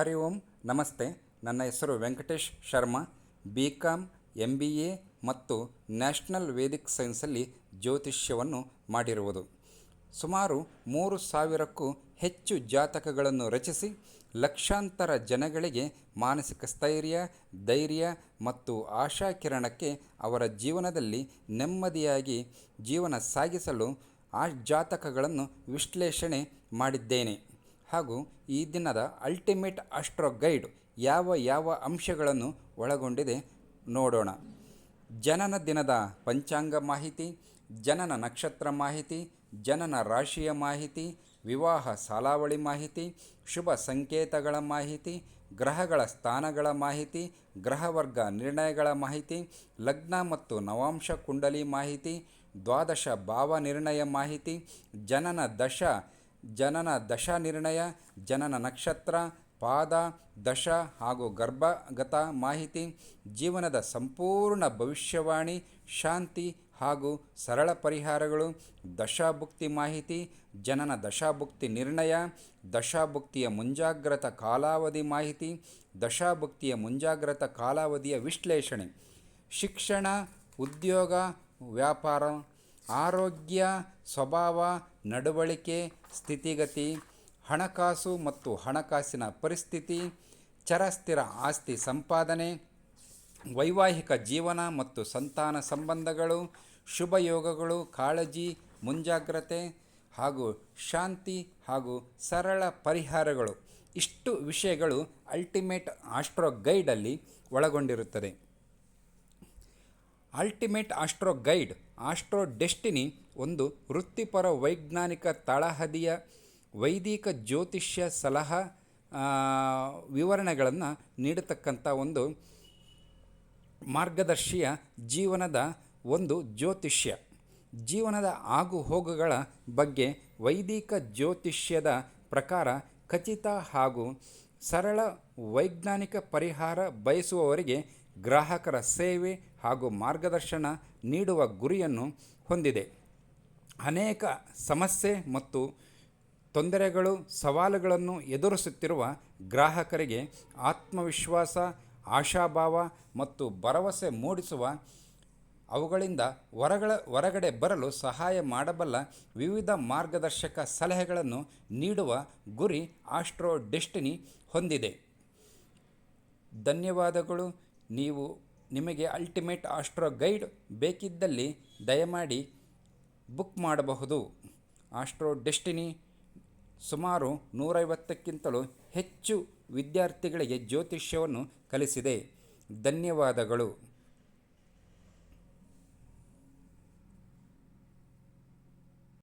ಹರಿ ಓಂ, ನಮಸ್ತೆ. ನನ್ನ ಹೆಸರು Venkatesh Sharma. B Com M B A ಮತ್ತು ನ್ಯಾಷನಲ್ ವೇದಿಕ್ ಸೈನ್ಸಲ್ಲಿ ಜ್ಯೋತಿಷ್ಯವನ್ನು ಮಾಡಿರುವುದು. ಸುಮಾರು ಮೂರು ಸಾವಿರಕ್ಕೂ ಹೆಚ್ಚು ಜಾತಕಗಳನ್ನು ರಚಿಸಿ ಲಕ್ಷಾಂತರ ಜನಗಳಿಗೆ ಮಾನಸಿಕ ಸ್ಥೈರ್ಯ, ಧೈರ್ಯ ಮತ್ತು ಆಶಾಕಿರಣಕ್ಕೆ ಅವರ ಜೀವನದಲ್ಲಿ ನೆಮ್ಮದಿಯಾಗಿ ಜೀವನ ಸಾಗಿಸಲು ಆ ಜಾತಕಗಳನ್ನು ವಿಶ್ಲೇಷಣೆ ಮಾಡಿದ್ದೇನೆ. ಹಾಗೂ ಈ ದಿನದ ಅಲ್ಟಿಮೇಟ್ ಅಸ್ಟ್ರೋ ಗೈಡ್ ಯಾವ ಯಾವ ಅಂಶಗಳನ್ನು ಒಳಗೊಂಡಿದೆ ನೋಡೋಣ. ಜನನ ದಿನದ ಪಂಚಾಂಗ ಮಾಹಿತಿ, ಜನನ ನಕ್ಷತ್ರ ಮಾಹಿತಿ, ಜನನ ರಾಶಿಯ ಮಾಹಿತಿ, ವಿವಾಹ ಸಾಲಾವಳಿ ಮಾಹಿತಿ, ಶುಭ ಸಂಕೇತಗಳ ಮಾಹಿತಿ, ಗ್ರಹಗಳ ಸ್ಥಾನಗಳ ಮಾಹಿತಿ, ಗ್ರಹವರ್ಗ ನಿರ್ಣಯಗಳ ಮಾಹಿತಿ, ಲಗ್ನ ಮತ್ತು ನವಾಂಶ ಕುಂಡಲಿ ಮಾಹಿತಿ, ದ್ವಾದಶ ಭಾವ ನಿರ್ಣಯ ಮಾಹಿತಿ, ಜನನ ದಶ ಜನನ ದಶ ನಿರ್ಣಯ, ಜನನ ನಕ್ಷತ್ರ, ಪಾದ, ದಶ ಹಾಗೂ ಗರ್ಭಗತ ಮಾಹಿತಿ, ಜೀವನದ ಸಂಪೂರ್ಣ ಭವಿಷ್ಯವಾಣಿ, ಶಾಂತಿ ಹಾಗೂ ಸರಳ ಪರಿಹಾರಗಳು, ದಶಾಭುಕ್ತಿ ಮಾಹಿತಿ, ಜನನ ದಶಾಭುಕ್ತಿ ನಿರ್ಣಯ, ದಶಾಭುಕ್ತಿಯ ಮುಂಜಾಗ್ರತ ಕಾಲಾವಧಿ ಮಾಹಿತಿ, ದಶಾಭುಕ್ತಿಯ ಮುಂಜಾಗ್ರತ ಕಾಲಾವಧಿಯ ವಿಶ್ಲೇಷಣೆ, ಶಿಕ್ಷಣ, ಉದ್ಯೋಗ, ವ್ಯಾಪಾರ ಆರೋಗ್ಯ, ಸ್ವಭಾವ, ನಡವಳಿಕೆ, ಸ್ಥಿತಿಗತಿ, ಹಣಕಾಸು ಮತ್ತು ಹಣಕಾಸಿನ ಪರಿಸ್ಥಿತಿ, ಚರಸ್ಥಿರ ಆಸ್ತಿ ಸಂಪಾದನೆ, ವೈವಾಹಿಕ ಜೀವನ ಮತ್ತು ಸಂತಾನ ಸಂಬಂಧಗಳು ಶುಭಯೋಗಗಳು ಕಾಳಜಿ, ಮುಂಜಾಗ್ರತೆ ಹಾಗೂ ಶಾಂತಿ ಹಾಗೂ ಸರಳ ಪರಿಹಾರಗಳು. ಇಷ್ಟು ವಿಷಯಗಳು ಅಲ್ಟಿಮೇಟ್ ಆಸ್ಟ್ರೋ ಗೈಡಲ್ಲಿ ಒಳಗೊಂಡಿರುತ್ತದೆ. Ultimate astro guide, astro destiny, ಒಂದು ವೃತ್ತಿಪರ ವೈಜ್ಞಾನಿಕ ತಳಹದಿಯ ವೈದಿಕ ಜ್ಯೋತಿಷ್ಯ ಸಲಹಾ ವಿವರಣೆಗಳನ್ನು ನೀಡತಕ್ಕಂಥ ಒಂದು ಮಾರ್ಗದರ್ಶಿಯ ಜೀವನದ ಒಂದು ಜ್ಯೋತಿಷ್ಯ. ಜೀವನದ ಆಗು ಹೋಗುಗಳ ಬಗ್ಗೆ ವೈದಿಕ ಜ್ಯೋತಿಷ್ಯದ ಪ್ರಕಾರ ಖಚಿತ ಹಾಗೂ ಸರಳ ವೈಜ್ಞಾನಿಕ ಪರಿಹಾರ ಬಯಸುವವರಿಗೆ ಗ್ರಾಹಕರ ಸೇವೆ ಹಾಗೂ ಮಾರ್ಗದರ್ಶನ ನೀಡುವ ಗುರಿಯನ್ನು ಹೊಂದಿದೆ. ಅನೇಕ ಸಮಸ್ಯೆ ಮತ್ತು ತೊಂದರೆಗಳು, ಸವಾಲುಗಳನ್ನು ಎದುರಿಸುತ್ತಿರುವ ಗ್ರಾಹಕರಿಗೆ ಆತ್ಮವಿಶ್ವಾಸ, ಆಶಾಭಾವ ಮತ್ತು ಭರವಸೆ ಮೂಡಿಸುವ ಅವುಗಳಿಂದ ಹೊರಗಳ, ಹೊರಗಡೆ ಬರಲು ಸಹಾಯ ಮಾಡಬಲ್ಲ ವಿವಿಧ ಮಾರ್ಗದರ್ಶಕ ಸಲಹೆಗಳನ್ನು ನೀಡುವ ಗುರಿ ಆಸ್ಟ್ರೋ ಡೆಸ್ಟಿನಿ ಹೊಂದಿದೆ. ಧನ್ಯವಾದಗಳು. ನೀವು ನಿಮಗೆ ಅಲ್ಟಿಮೇಟ್ ಆಸ್ಟ್ರೋ ಗೈಡ್ ಬೇಕಿದ್ದಲ್ಲಿ ದಯಮಾಡಿ ಬುಕ್ ಮಾಡಬಹುದು. ಆಸ್ಟ್ರೋ ಡೆಸ್ಟಿನಿ ಸುಮಾರು ನೂರೈವತ್ತಕ್ಕಿಂತಲೂ ಹೆಚ್ಚು ವಿದ್ಯಾರ್ಥಿಗಳಿಗೆ ಜ್ಯೋತಿಷ್ಯವನ್ನು ಕಲಿಸಿದೆ. ಧನ್ಯವಾದಗಳು.